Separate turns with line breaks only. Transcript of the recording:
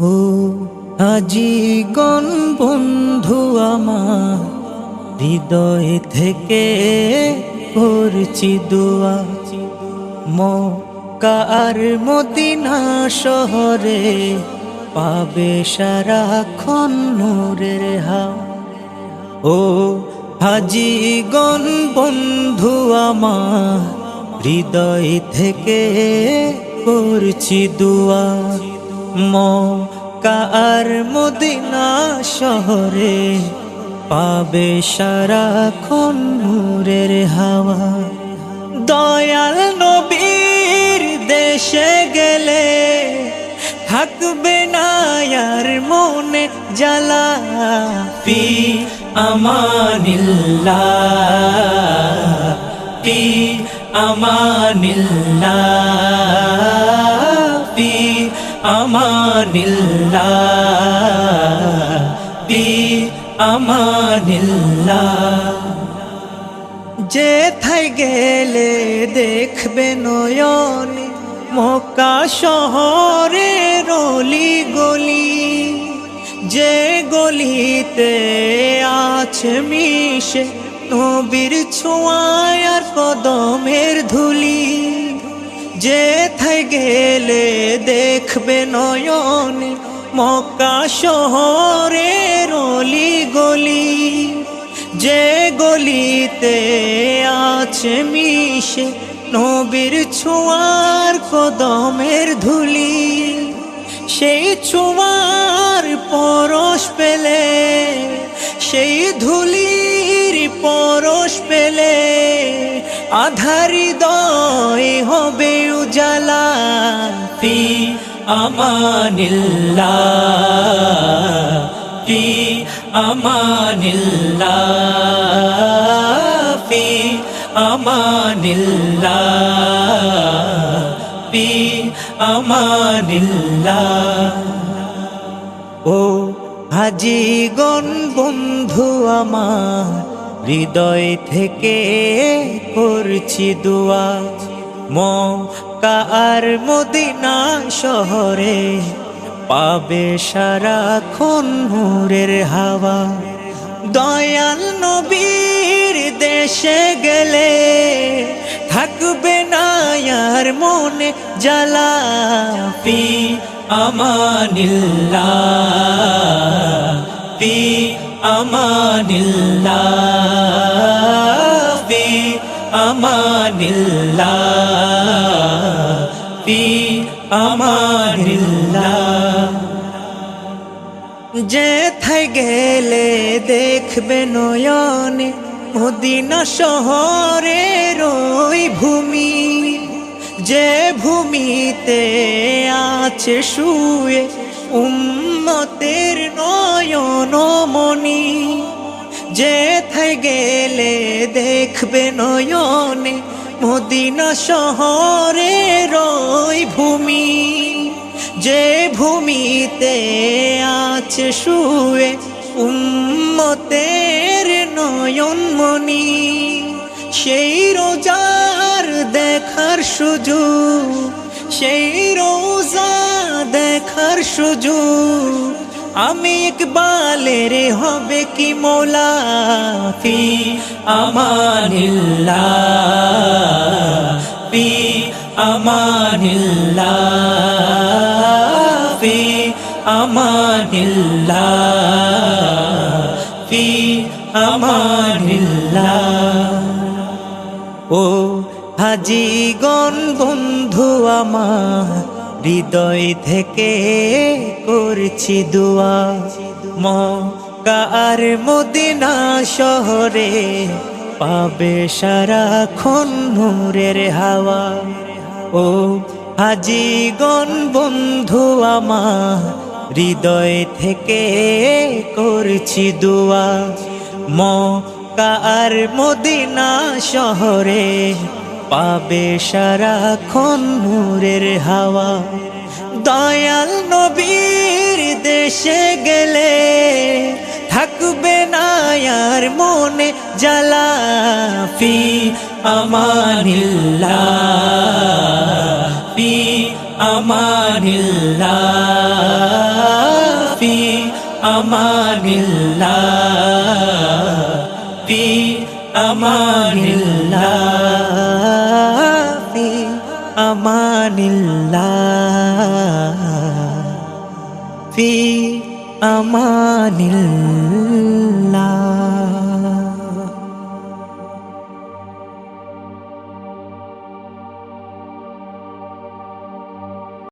ও আজিগণ বন্ধু আমার, হৃদয় থেকে করছি দোয়া। মক্কার মদিনা শহরে পাবে সারাক্ষণ নূরের হাওয়া। ও হাজিগণ বন্ধু আমার, হৃদয় থেকে করছি দুয়া। মকার মদিনা শহরে পাবে সারাক্ষণ নূরের হাওয়া। দয়াল নবীর দেশে গেলে থাকবে না মনে জ্বালা। পি আমানিল্লাহ পি আমানিল্লাহ। পি আমানিল্লাহ পি আমানিল্লাহ যে থাই গেলে দেখবে নয়নে মক্কা শহরে রলি গলি, যে গলিতে আছে মিশে নবীর ছোঁয়ায় আর কদমের ধুলি। যে থাই গেলে দেখবে নয়নে, মক্কা শহরে রলি গলি যে গলিতে আছে মিশে নবীর ছোঁয়ার কদমের ধুলি, সেই ছোঁয়ার পরশ পেলে, সেই ধুলির পরশ পেলে আধারি দয় হবে উজালা পি আমানিল্লাহ পি আমানিল্লাহ পি আমানিল্লাহ পি আমানিল্লাহ। ও হাজিগণ বন্ধু আমার হৃদয় থেকে করছি দোয়া। মক্কার মদিনা শহরে পাবে সারাক্ষণ নূরের হাওয়া। দয়াল নবীর দেশে গেলে থাকবে না আর মনে জ্বালা। পি আমানিল্লাহ পি আমানিল্লাহ। পি আমানিল্লাহ পি আমানিল্লাহ। যে থাই গেলে দেখবে নয়নে মদিনা শহরের ওই ভূমি। যে ভূমিতে আছে শুয়ে উম্মতের নয়ন যে থাই গেলে দেখবে নয়নে মদিনা শহরের ওই ভূমি। যে ভূমিতে আছে শুয়ে উম্মতের নয়নমণি সেই রোজার দেখার সুযোগ, সেই রোজা দেখার সুযোগ আমি ইকবালের হবে কি মোলা ফি? আমানিল্লাহ ফি আমানিল্লাহ ফি আমানিল্লাহ ফি আমানিল্লাহ। ও হাজিগণ, বন্ধু আমার হৃদয় থেকে করছি দোয়া। মক্কার মদিনা শহরে পাবে সারাক্ষণ নূরের হাওয়া। ও হাজিগণ, বন্ধু আমার, হৃদয় থেকে করছি দোয়া। মক্কার মদিনা শহরে পাবে সারাক্ষণ নূরের হাওয়া। দয়াল নবীর দেশে গেলে থাকবে না আর মনে জ্বালা ফি আমানিল্লাহ ফি আমানিল্লাহ আমানিল্লাহ ফি আমানিল্লাহ। আমানিল্লাহ ফি আমানিল্লাহ